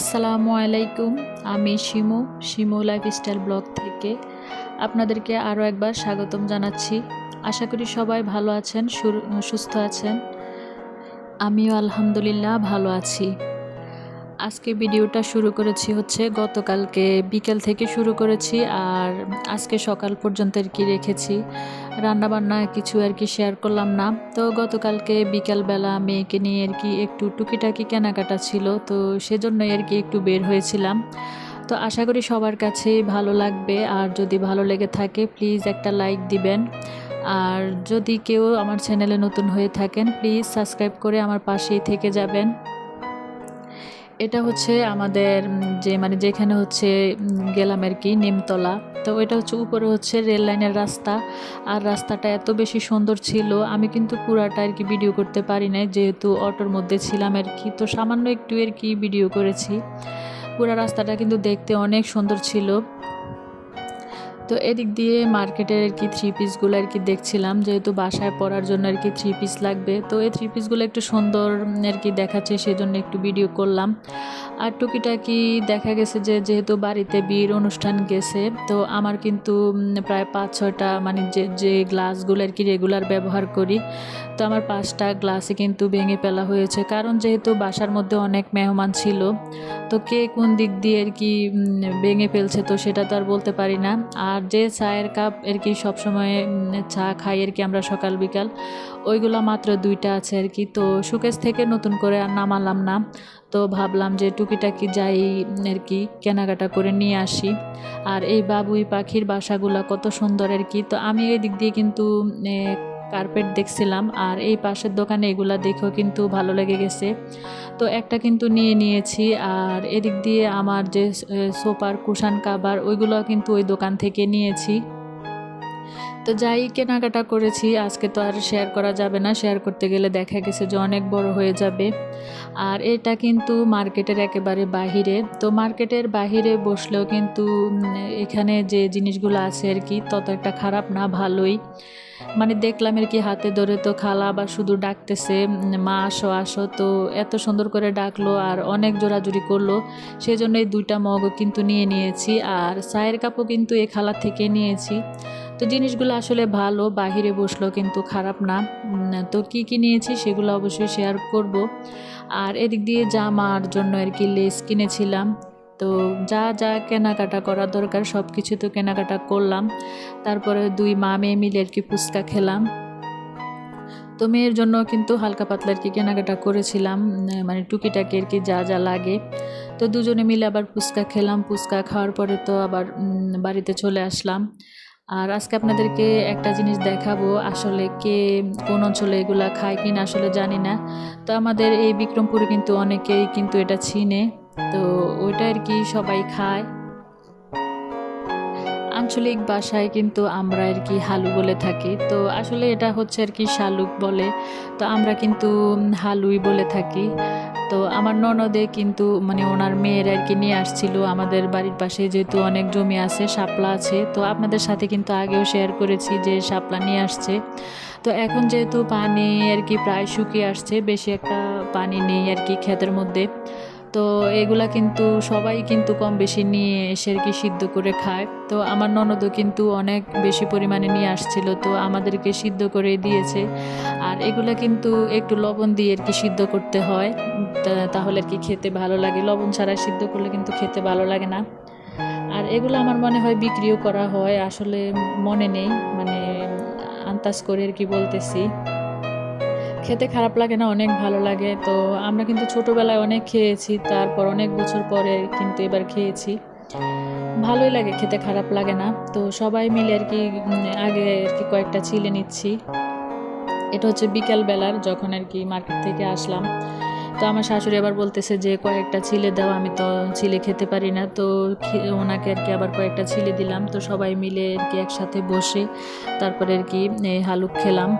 আসসালামু আলাইকুম, আমি শিমু শিমু লাইফস্টাইল ব্লগ থেকে। আপনাদেরকে আরও একবার স্বাগতম জানাচ্ছি। আশা করি সবাই ভালো আছেন সুস্থ আছেন। আমিও আলহামদুলিল্লাহ ভালো আছি। আজকে ভিডিওটা শুরু করেছি হচ্ছে গতকালকে বিকেল থেকে শুরু করেছি আর আজকে সকাল পর্যন্ত আর কি রেখেছি। রান্নাবান্না কিছু আর কি শেয়ার করলাম না। তো গতকালকে বিকালবেলা মেয়েকে নিয়ে আর কি একটু টুকিটাকি কেনাকাটা ছিল, তো সেজন্যই আর কি একটু বের হয়েছিলাম। তো আশা করি সবার কাছেই ভালো লাগবে। আর যদি ভালো লেগে থাকে প্লিজ একটা লাইক দিবেন। আর যদি কেউ আমার চ্যানেলে নতুন হয়ে থাকেন প্লিজ সাবস্ক্রাইব করে আমার পাশেই থেকে যাবেন। এটা হচ্ছে আমাদের যে মানে যেখানে হচ্ছে গেলাম আর কি, নিমতলা। তো এটা হচ্ছে উপরে হচ্ছে রেল লাইনের রাস্তা। আর রাস্তাটা এত বেশি সুন্দর ছিল, আমি কিন্তু পুরাটা আর কি ভিডিও করতে পারি নাই, যেহেতু অটোর মধ্যে ছিলাম আর কি। তো সামান্য একটু আর কি ভিডিও করেছি। পুরা রাস্তাটা কিন্তু দেখতে অনেক সুন্দর ছিল। তো এদিক দিয়ে মার্কেটের আর কি থ্রি পিসগুলো আর কি দেখছিলাম, যেহেতু বাসায় পরার জন্য আর কি থ্রি পিস লাগবে। তো এই থ্রি পিসগুলো একটু সুন্দর আর কি দেখাচ্ছে, সেজন্য একটু ভিডিও করলাম। আর টুকিটাকি দেখা গেছে যে, যেহেতু বাড়িতে বিয়ের অনুষ্ঠান গেছে, তো আমার কিন্তু প্রায় পাঁচ ছয়টা মানে যে যে গ্লাসগুলো আর কি রেগুলার ব্যবহার করি, তো আমার পাঁচটা গ্লাসে কিন্তু ভেঙে ফেলা হয়েছে। কারণ যেহেতু বাসার মধ্যে অনেক মেহমান ছিল, তো কে কোন দিক দিয়ে আর কি ভেঙে ফেলছে তো সেটা তো আর বলতে পারি না। আর যে চায়ের কাপ আর কি সবসময় চা খাই আর কি আমরা সকাল, বিকাল, ওইগুলো মাত্র দুইটা আছে আর কি। তো সুকেশ থেকে নতুন করে আর নামালাম না। তো ভাবলাম যে টুকিটাকি যাই আর কি কেনাকাটা করে নিয়ে আসি। আর এই বাবুই পাখির বাসাগুলো কত সুন্দর আর কি। তো আমি এই দিক দিয়ে কিন্তু কার্পেট দেখছিলাম, আর এই পাশের দোকানে এগুলো দেখেও কিন্তু ভালো লেগে গেছে। তো একটা কিন্তু নিয়ে নিয়েছি, আর এদিক দিয়ে আমার যে সোপার কুশান, কাবার ওইগুলো কিন্তু ওই দোকান থেকে নিয়েছি। তো যাই, কেনাকাটা করেছি। আজকে তো আর শেয়ার করা যাবে না। শেয়ার করতে গেলে দেখা গেছে যে অনেক বড় হয়ে যাবে। আর এটা কিন্তু মার্কেটের একেবারে বাহিরে। তো মার্কেটের বাহিরে বসলেও কিন্তু এখানে যে জিনিসগুলো আছে আর কি, তত একটা খারাপ না, ভালোই। মানে দেখলাম আর কি, হাতে ধরে তো খালা আবার শুধু ডাকতেছে মা, আসো আসো। তো এত সুন্দর করে ডাকলো আর অনেক জোরাজুরি করল। সেই জন্য এই দুইটা মগও কিন্তু নিয়ে নিয়েছি। আর চায়ের কাপও কিন্তু এই খালা থেকে নিয়েছি। তো জিনিসগুলো আসলে ভালো, বাহিরে বসল কিন্তু খারাপ না। তো কি কি নিয়েছি সেগুলো অবশ্যই শেয়ার করব। আর এদিক দিয়ে জামার জন্য আর কি লেস কিনেছিলাম। তো যা যা কেনাকাটা করা দরকার সব কিছু তো কেনাকাটা করলাম। তারপরে দুই মা, মেয়ে মিলে আর কি ফুচকা খেলাম। তো মেয়ের জন্য কিন্তু হালকা পাতলা আর কি কেনাকাটা করেছিলাম। মানে টুকিটাকি আর কি যা যা লাগে। তো দুজনে মিলে আবার ফুচকা খেলাম। ফুচকা খাওয়ার পরে তো আবার বাড়িতে চলে আসলাম। আর আজকে আপনাদেরকে একটা জিনিস দেখাবো, আসলে কে, কোন অঞ্চলে এগুলা খায় কিনা আসলে জানি না। তো আমাদের এই বিক্রমপুরে কিন্তু অনেকেই কিন্তু এটা চিনে। তো ওইটা আর কি সবাই খায়। আঞ্চলিক ভাষায় কিন্তু আমরা আর কি হালু বলে থাকি। তো আসলে এটা হচ্ছে আর কি শালুক বলে। তো আমরা কিন্তু হালুই বলে থাকি। তো আমার ননদে কিন্তু মানে ওনার মেয়ের আর কি নিয়ে আসছিল। আমাদের বাড়ির পাশে যেহেতু অনেক জমি আছে, শাপলা আছে, তো আপনাদের সাথে কিন্তু আগেও শেয়ার করেছি যে শাপলা নিয়ে আসছে। তো এখন যেহেতু পানি আর কি প্রায় শুকিয়ে আসছে, বেশি একটা পানি নেই আর কি ক্ষেতের মধ্যে। তো এগুলা কিন্তু সবাই কিন্তু কম বেশি নিয়ে এসে আর কি সিদ্ধ করে খায়। তো আমার ননদও কিন্তু অনেক বেশি পরিমাণে নিয়ে আসছিল, তো আমাদেরকে সিদ্ধ করে দিয়েছে। আর এগুলা কিন্তু একটু লবণ দিয়ে আর কি সিদ্ধ করতে হয়। তাহলে আর কি খেতে ভালো লাগে। লবণ ছাড়া সিদ্ধ করলে কিন্তু খেতে ভালো লাগে না। আর এগুলো আমার মনে হয় বিক্রিও করা হয়, আসলে মনে নেই। মানে আন্তাজ করে আর কি বলতেছি। খেতে খারাপ লাগে না, অনেক ভালো লাগে। তো আমরা কিন্তু ছোটোবেলায় অনেক খেয়েছি, তারপর অনেক বছর পরে কিন্তু এবার খেয়েছি। ভালোই লাগে, খেতে খারাপ লাগে না। তো সবাই মিলে আর কি আগে আর কি কয়েকটা চিলে নিচ্ছি। এটা হচ্ছে বিকাল বেলার যখন আর কি মার্কেট থেকে আসলাম। তো আমার শাশুড়ি আবার বলতেছে যে, কয়েকটা ছিলে দাও, আমি তো ছিলে খেতে পারি না। তো ওনাকে আর কি আবার কয়েকটা ছিলে দিলাম। তো সবাই মিলে আর কি একসাথে বসে, তারপরে আর কি হালুক খেলাম।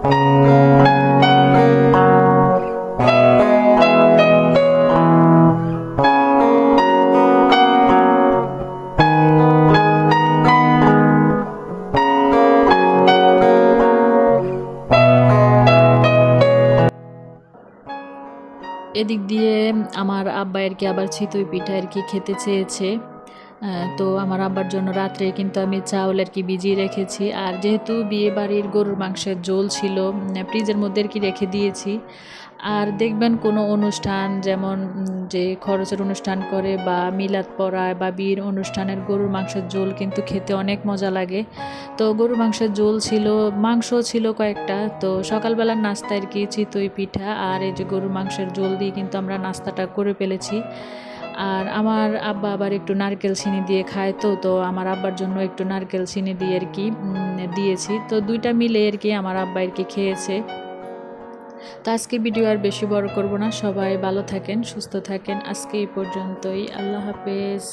এদিক দিয়ে আমার আব্বায়ের কি আবার চিতই পিঠা আর কি খেতে চেয়েছে? তো আমার আব্বার জন্য রাত্রে কিন্তু আমি চাউল আর কি ভিজিয়ে রেখেছি। আর যেহেতু বিয়ে বাড়ির গরুর মাংসের ঝোল ছিল ফ্রিজের মধ্যে আর কি রেখে দিয়েছি। আর দেখবেন কোনো অনুষ্ঠান যেমন যে খরচের অনুষ্ঠান করে বা মিলাদ পড়ায় বা বিয়ের অনুষ্ঠানের গরুর মাংসের ঝোল কিন্তু খেতে অনেক মজা লাগে। তো গরুর মাংসের ঝোল ছিল মাংস ছিল কয়েকটা। তো সকালবেলার নাস্তা আর কি, চিতই পিঠা আর এই যে গরুর মাংসের ঝোল দিয়ে কিন্তু আমরা নাস্তাটা করে ফেলেছি। আর আমার আব্বা আবার একটু নারকেল চিনি দিয়ে খায় তো তো আমার আব্বার জন্য একটু নারকেল চিনি দিয়ে আর কি দিয়েছি। তো দুইটা মিলে আর কি আমার আব্বা আর কি খেয়েছে। তো আজকে ভিডিও আর বেশি বড় করব না। সবাই ভালো থাকেন, সুস্থ থাকেন। আজকে এই পর্যন্তই। আল্লাহ হাফেজ।